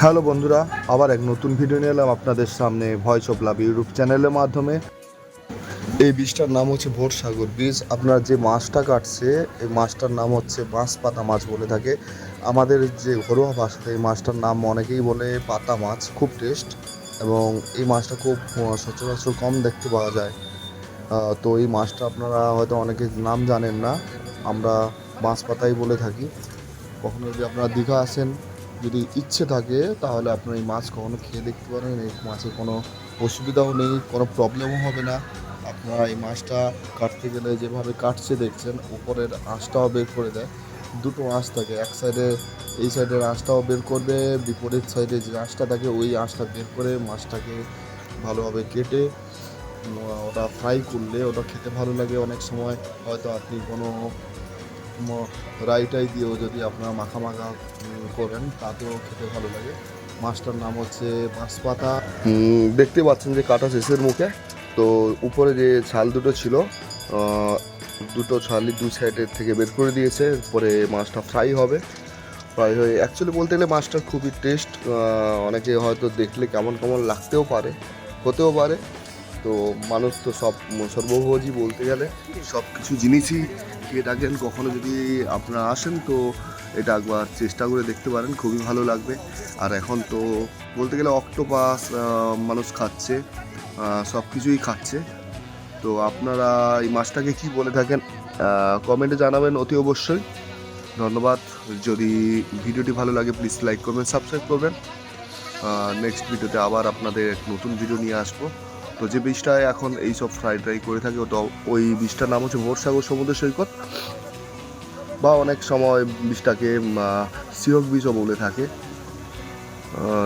Hello বন্ধুরা, আবার এক নতুন ভিডিও নিয়ে এলাম আপনাদের সামনে ভয়েস অফ লাভ ইউটিউব চ্যানেলের মাধ্যমে। এই বীজটার নাম হচ্ছে ভোরসাগর বীজ আপনার যে মাছটা কাটছে, এই মাছটার নাম হচ্ছে বাঁশ পাতা মাছ বলে থাকে। আমাদের যে ঘরোয়া ভাষাতে এই মাছটার নাম অনেকেই বলে পাতা মাছ, খুব টেস্ট এবং এই মাছটা খুব সচরাচর কম দেখতে পাওয়া যায়। তো এই মাছটা আপনারা হয়তো অনেকে নাম জানেন না। আমরা বাঁশ পাতাই বলে থাকি। কখনো যদি আপনারা দীঘা আসেন যদি ইচ্ছে থাকে, তাহলে আপনার এই মাছ কখনো খেয়ে দেখতে পারেন। এই মাছে কোনো অসুবিধাও নেই, কোনো প্রবলেমও হবে না। আপনারা এই মাছটা কাটতে গেলে যেভাবে কাটছে দেখছেন, উপরের আঁশটাও বের করে দেয়। দুটো আঁশ থাকে, এক সাইডে এই সাইডের আঁশটাও বের করবে, বিপরীত সাইডে যে আঁশটা থাকে, ওই আঁশটা বের করে মাছটাকে ভালোভাবে কেটে ওটা ফ্রাই করলে ওটা খেতে ভালো লাগে। অনেক সময় হয়তো আপনি কোনো রাইটাই দিয়েও যদি আপনারা মাখা মাখা করেন, তাতেও খেতে ভালো লাগে। মাছটার নাম হচ্ছে বাঁশপাতা। দেখতে পাচ্ছেন যে কাটা শেষের মুখে। তো উপরে যে ছাল দুটো ছিল দুটো ছালই দু সাইডের থেকে বের করে দিয়েছে, পরে মাছটা ফ্রাই হবে। ফ্রাই হয়ে অ্যাকচুয়ালি বলতে গেলে মাছটা খুবই টেস্ট অনেকে হয়তো দেখলে কেমন কেমন লাগতেও পারে, হতেও পারে। তো মানুষ তো সব সর্বভোজী বলতে গেলে সব কিছু জিনিসই খেয়ে থাকেন কখনো যদি আপনারা আসেন তো এটা একবার চেষ্টা করে দেখতে পারেন, খুবই ভালো লাগবে। আর এখন তো বলতে গেলে অক্টোপাস মানুষ খাচ্ছে সব কিছুই খাচ্ছে। তো আপনারা এই মাছটাকে কি বলে থাকেন কমেন্টে জানাবেন অতি অবশ্যই। ধন্যবাদ। যদি ভিডিওটি ভালো লাগে প্লিজ লাইক করবেন। সাবস্ক্রাইব করবেন নেক্সট ভিডিওতে আবার আপনাদের এক নতুন ভিডিও নিয়ে আসব। তো যে বীজটায় এখন এই সব ফ্রাই ট্রাই করে থাকে, ওটা ওই বীজটার নাম হচ্ছে ভোরসাগর সমুদ্র সৈকত বা অনেক সময় বীজটাকে সিহক বীজও বলে থাকে।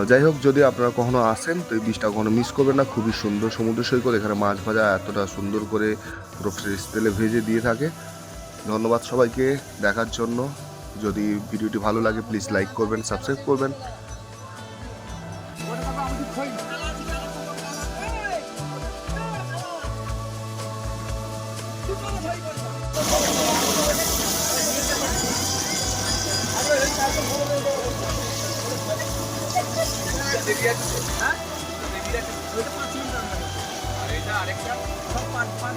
যাই হোক, যদি আপনারা কখনো আসেন, তো এই বীজটা কখনো মিস করবেন না। খুবই সুন্দর সমুদ্র সৈকত, এখানে মাছ ভাজা এতটা সুন্দর করে পুরো ফ্রেশ তেলে ভেজে দিয়ে থাকে। ধন্যবাদ সবাইকে, দেখার জন্য। যদি ভিডিওটি ভালো লাগে প্লিজ লাইক করবেন সাবস্ক্রাইব করবেন। আর এটা আরেকটা। সব পাঁচ পাঁচ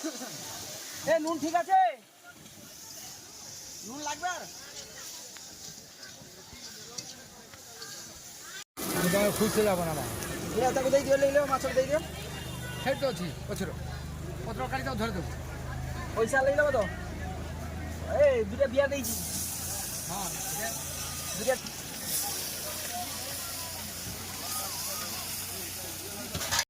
এ নুন ঠিক আছে? নুন লাগবে আর? খুঁজতে যাব না এরা তাকে দেই দিও লেগে মাছের দেই দিও। সেই তো আছি পছর পত্র কাড়ি দাও ধরে দেবো। পয়সা লেগে যাব তো? এই দুটা বিয়া দিয়েছি। হ্যাঁ দুটা